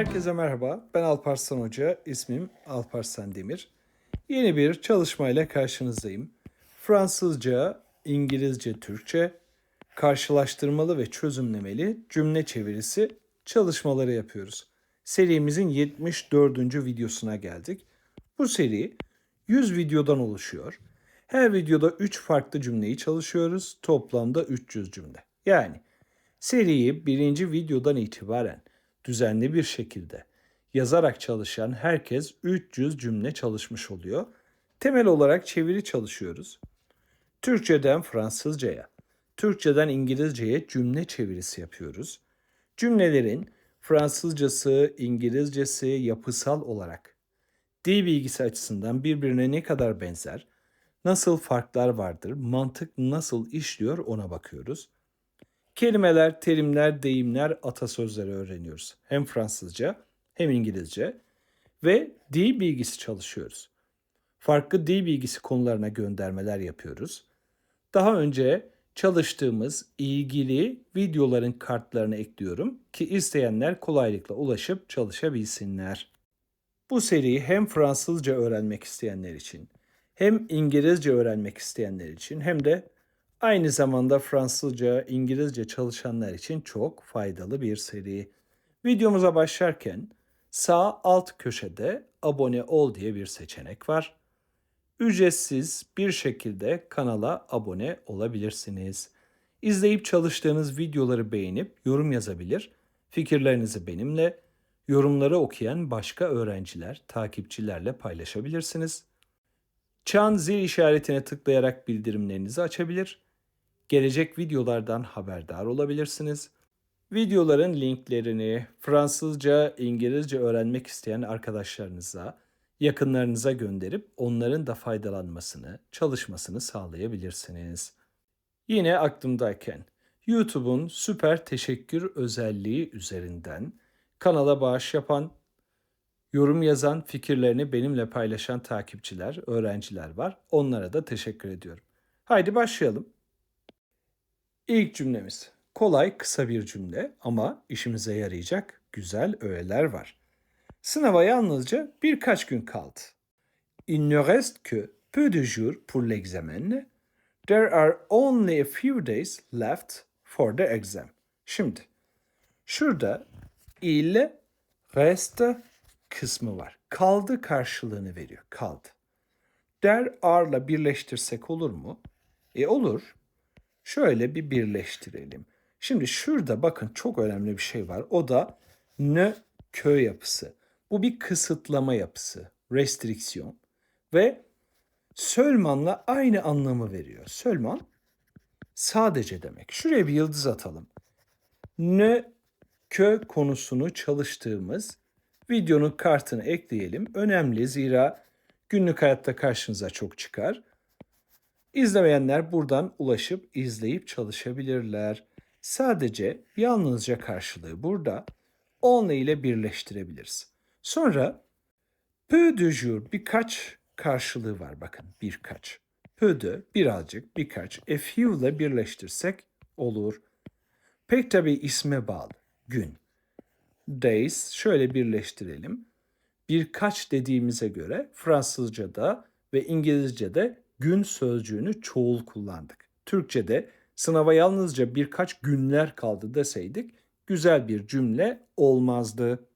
Herkese merhaba. Ben Alparslan Hoca. İsmim Alparslan Demir. Yeni bir çalışmayla karşınızdayım. Fransızca, İngilizce, Türkçe, karşılaştırmalı ve çözümlemeli cümle çevirisi çalışmaları yapıyoruz. Serimizin 74. videosuna geldik. Bu seri 100 videodan oluşuyor. Her videoda 3 farklı cümleyi çalışıyoruz. Toplamda 300 cümle. Yani seriyi birinci videodan itibaren düzenli bir şekilde yazarak çalışan herkes 300 cümle çalışmış oluyor. Temel olarak çeviri çalışıyoruz. Türkçeden Fransızcaya, Türkçeden İngilizceye cümle çevirisi yapıyoruz. Cümlelerin Fransızcası, İngilizcesi yapısal olarak dil bilgisi açısından birbirine ne kadar benzer, nasıl farklar vardır, mantık nasıl işliyor ona bakıyoruz. Kelimeler, terimler, deyimler, atasözleri öğreniyoruz. Hem Fransızca hem İngilizce ve dil bilgisi çalışıyoruz. Farklı dil bilgisi konularına göndermeler yapıyoruz. Daha önce çalıştığımız ilgili videoların kartlarını ekliyorum ki isteyenler kolaylıkla ulaşıp çalışabilsinler. Bu seriyi hem Fransızca öğrenmek isteyenler için, hem İngilizce öğrenmek isteyenler için hem de aynı zamanda Fransızca, İngilizce çalışanlar için çok faydalı bir seri. Videomuza başlarken sağ alt köşede abone ol diye bir seçenek var. Ücretsiz bir şekilde kanala abone olabilirsiniz. İzleyip çalıştığınız videoları beğenip yorum yazabilir, fikirlerinizi benimle, yorumları okuyan başka öğrenciler, takipçilerle paylaşabilirsiniz. Çan zil işaretine tıklayarak bildirimlerinizi açabilir. Gelecek videolardan haberdar olabilirsiniz. Videoların linklerini Fransızca, İngilizce öğrenmek isteyen arkadaşlarınıza, yakınlarınıza gönderip onların da faydalanmasını, çalışmasını sağlayabilirsiniz. Yine aklımdayken YouTube'un süper teşekkür özelliği üzerinden kanala bağış yapan, yorum yazan, fikirlerini benimle paylaşan takipçiler, öğrenciler var. Onlara da teşekkür ediyorum. Haydi başlayalım. İlk cümlemiz. Kolay, kısa bir cümle ama işimize yarayacak güzel öğeler var. Sınava yalnızca birkaç gün kaldı. Il ne reste que peu de jours pour l'examen. There are only a few days left for the exam. Şimdi şurada il reste kısmı var. Kaldı karşılığını veriyor. Kaldı. There are'la birleştirsek olur mu? E olur. Şöyle bir birleştirelim. Şimdi şurada bakın çok önemli bir şey var. O da ne kö yapısı. Bu bir kısıtlama yapısı. Restriksiyon. Ve Sölman'la aynı anlamı veriyor. Sölman sadece demek. Şuraya bir yıldız atalım. Ne kö konusunu çalıştığımız videonun kartını ekleyelim. Önemli zira günlük hayatta karşınıza çok çıkar. İzlemeyenler buradan ulaşıp izleyip çalışabilirler. Sadece yalnızca karşılığı burada only ile birleştirebiliriz. Sonra peu de jour birkaç karşılığı var bakın birkaç. Peu de birazcık birkaç. A few ile birleştirsek olur. Pek tabi isme bağlı. Gün. Days şöyle birleştirelim. Birkaç dediğimize göre Fransızca'da ve İngilizce'de gün sözcüğünü çoğul kullandık. Türkçe'de sınava yalnızca birkaç günler kaldı deseydik güzel bir cümle olmazdı.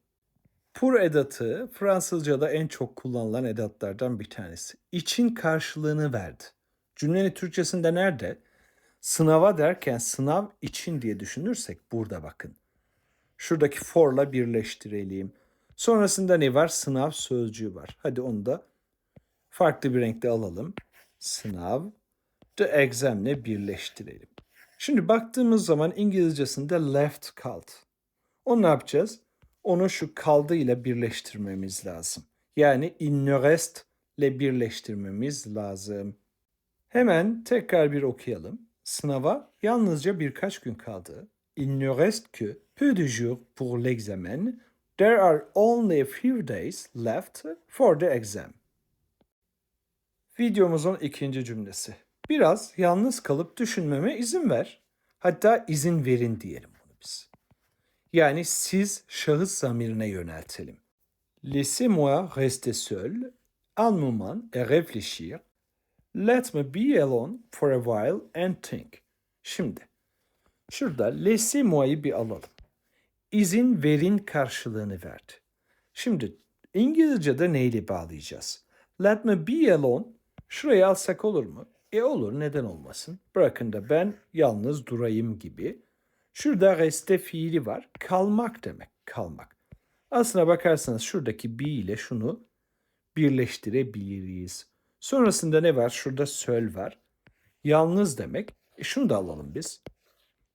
Pour edatı Fransızca'da en çok kullanılan edatlardan bir tanesi. İçin karşılığını verdi. Cümlenin Türkçesinde nerede? Sınava derken sınav için diye düşünürsek burada bakın. Şuradaki for'la birleştirelim. Sonrasında ne var? Sınav sözcüğü var. Hadi onu da farklı bir renkte alalım. Sınav, the exam'le birleştirelim. Şimdi baktığımız zaman İngilizcesinde left kaldı. Onu ne yapacağız? Onu şu kaldı ile birleştirmemiz lazım. Yani il ne reste ile birleştirmemiz lazım. Hemen tekrar bir okuyalım. Sınava yalnızca birkaç gün kaldı. Il ne reste que peu de jours pour l'examen. There are only a few days left for the exam. Videomuzun ikinci cümlesi. Biraz yalnız kalıp düşünmeme izin ver. Hatta izin verin diyelim bunu biz. Yani siz şahıs zamirine yöneltelim. Laissez-moi rester seul un moment et réfléchir. Let me be alone for a while and think. Şimdi şurada laissez-moi'yi bir alalım. İzin verin karşılığını verdi. Şimdi İngilizce'de neyle bağlayacağız? Let me be alone. Şuraya alsak olur mu? E olur neden olmasın? Bırakın da ben yalnız durayım gibi. Şurada reste fiili var. Kalmak demek. Kalmak. Aslına bakarsanız şuradaki be ile şunu birleştirebiliriz. Sonrasında ne var? Şurada söl var. Yalnız demek. E şunu da alalım biz.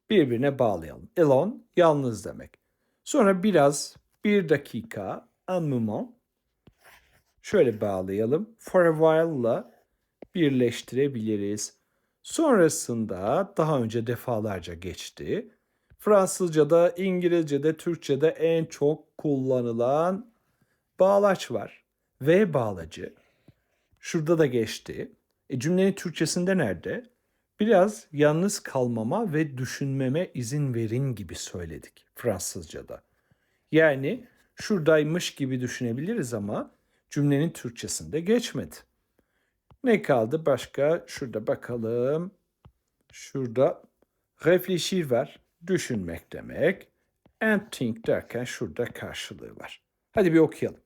Birbirine bağlayalım. Alone yalnız demek. Sonra biraz bir dakika un moment şöyle bağlayalım. For a while'la birleştirebiliriz. Sonrasında daha önce defalarca geçti. Fransızca'da, İngilizce'de, Türkçe'de en çok kullanılan bağlaç var. V bağlacı. Şurada da geçti. E cümlenin Türkçesinde nerede? Biraz yalnız kalmama ve düşünmeme izin verin gibi söyledik Fransızca'da. Yani şuradaymış gibi düşünebiliriz ama cümlenin Türkçesinde geçmedi. Ne kaldı başka? Şurada bakalım. Şurada réfléchir var. Düşünmek demek. And think derken şurada karşılığı var. Hadi bir okuyalım.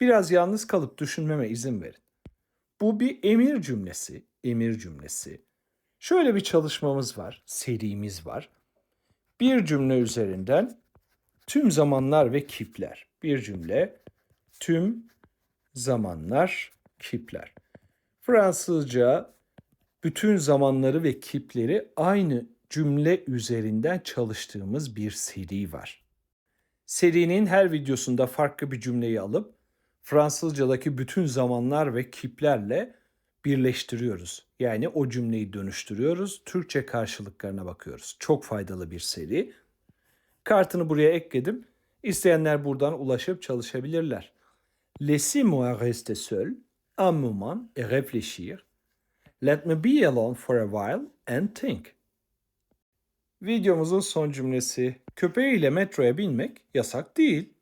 Biraz yalnız kalıp düşünmeme izin verin. Bu bir emir cümlesi. Emir cümlesi. Şöyle bir çalışmamız var. Serimiz var. Bir cümle üzerinden tüm zamanlar ve kipler. Bir cümle tüm zamanlar kipler. Fransızca bütün zamanları ve kipleri aynı cümle üzerinden çalıştığımız bir seri var. Serinin her videosunda farklı bir cümleyi alıp Fransızcadaki bütün zamanlar ve kiplerle birleştiriyoruz. Yani o cümleyi dönüştürüyoruz. Türkçe karşılıklarına bakıyoruz. Çok faydalı bir seri. Kartını buraya ekledim. İsteyenler buradan ulaşıp çalışabilirler. Laissez-moi rester seul un moment et réfléchir. Let me be alone for a while and think. Videomuzun son cümlesi. Köpeğiyle metroya binmek yasak değil.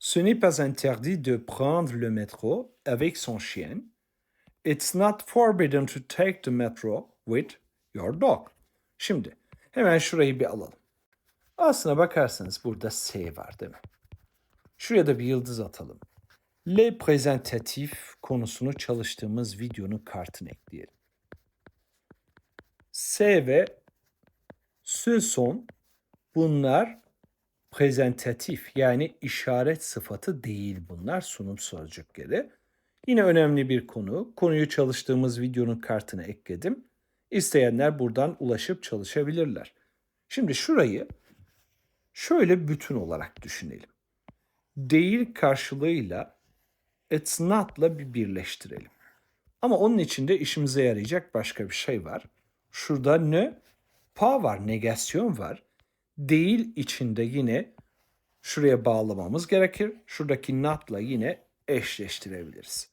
Ce n'est pas interdit de prendre le métro avec son chien. It's not forbidden to take the metro with your dog. Şimdi hemen şurayı bir alalım. Aslına bakarsanız burada S var değil mi? Şuraya da bir yıldız atalım. Le prezentatif konusunu çalıştığımız videonun kartını ekleyelim. S ve ce son bunlar prezentatif yani işaret sıfatı değil bunlar sunum sözcükleri. Yine önemli bir konu. Konuyu çalıştığımız videonun kartını ekledim. İsteyenler buradan ulaşıp çalışabilirler. Şimdi şurayı şöyle bütün olarak düşünelim. Değil karşılığıyla it's not'la bir birleştirelim. Ama onun içinde işimize yarayacak başka bir şey var. Şurada ne? Pa var, negasyon var. Değil içinde yine şuraya bağlamamız gerekir. Şuradaki not'la yine eşleştirebiliriz.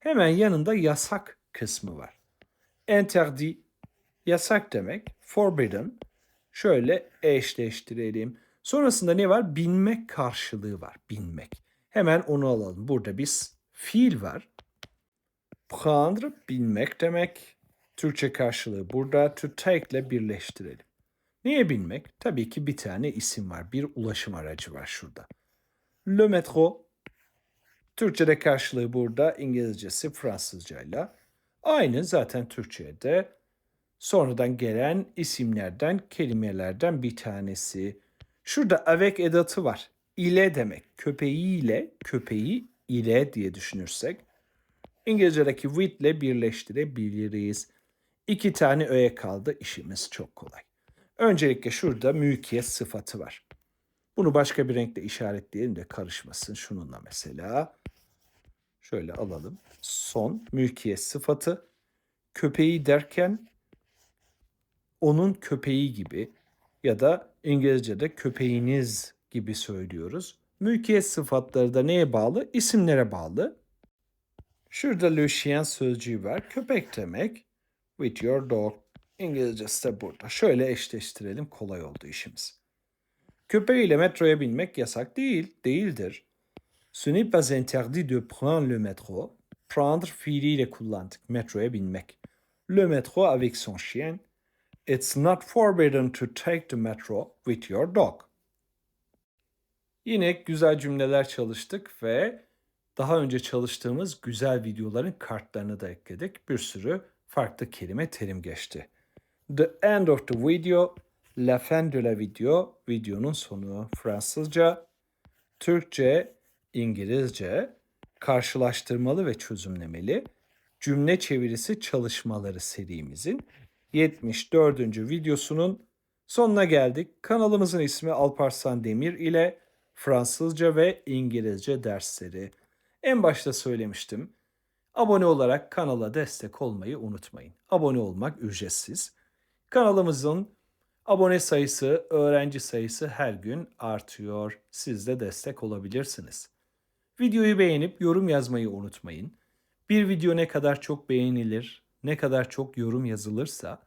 Hemen yanında yasak kısmı var. Interdit, yasak demek. Forbidden, şöyle eşleştirelim. Sonrasında ne var? Binmek karşılığı var. Binmek. Hemen onu alalım. Burada biz fiil var. Prendre, binmek demek. Türkçe karşılığı burada. To take ile birleştirelim. Niye binmek? Tabii ki bir tane isim var. Bir ulaşım aracı var şurada. Le metro. Türkçe'de karşılığı burada. İngilizcesi Fransızcayla. Aynı zaten Türkçe'de. Sonradan gelen isimlerden, kelimelerden bir tanesi. Şurada avec edatı var. İle demek. Köpeğiyle, köpeği ile diye düşünürsek. İngilizce'deki with ile birleştirebiliriz. İki tane öğe kaldı. İşimiz çok kolay. Öncelikle şurada mülkiyet sıfatı var. Bunu başka bir renkle işaretleyelim de karışmasın. Şununla mesela. Şöyle alalım. Son mülkiyet sıfatı. Köpeği derken onun köpeği gibi ya da İngilizce'de köpeğiniz gibi söylüyoruz. Mülkiyet sıfatları da neye bağlı? İsimlere bağlı. Şurada le chien sözcüğü var. Köpek demek. With your dog. İngilizcesi de burada. Şöyle eşleştirelim. Kolay oldu işimiz. Köpeğiyle metroya binmek yasak değil, değildir. Ce n'est pas interdit de prendre le métro. Prendre fiiliyle kullandık metroya binmek. Le métro avec son chien. It's not forbidden to take the metro with your dog. Yine güzel cümleler çalıştık ve daha önce çalıştığımız güzel videoların kartlarını da ekledik. Bir sürü farklı kelime terim geçti. The end of the video, la fin de la video, videonun sonu. Fransızca, Türkçe, İngilizce, karşılaştırmalı ve çözümlemeli cümle çevirisi çalışmaları serimizin 74. videosunun sonuna geldik. Kanalımızın ismi Alparslan Demir ile Fransızca ve İngilizce dersleri. En başta söylemiştim. Abone olarak kanala destek olmayı unutmayın. Abone olmak ücretsiz. Kanalımızın abone sayısı, öğrenci sayısı her gün artıyor. Siz de destek olabilirsiniz. Videoyu beğenip yorum yazmayı unutmayın. Bir video ne kadar çok beğenilir, ne kadar çok yorum yazılırsa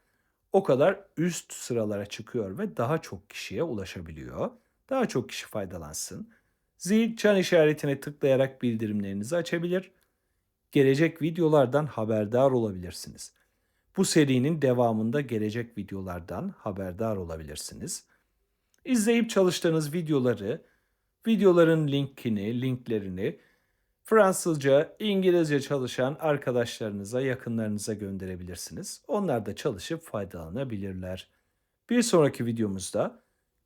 o kadar üst sıralara çıkıyor ve daha çok kişiye ulaşabiliyor. Daha çok kişi faydalansın. Zil çan işaretine tıklayarak bildirimlerinizi açabilir. Gelecek videolardan haberdar olabilirsiniz. Bu serinin devamında gelecek videolardan haberdar olabilirsiniz. İzleyip çalıştığınız videoları, videoların linkini, linklerini Fransızca, İngilizce çalışan arkadaşlarınıza, yakınlarınıza gönderebilirsiniz. Onlar da çalışıp faydalanabilirler. Bir sonraki videomuzda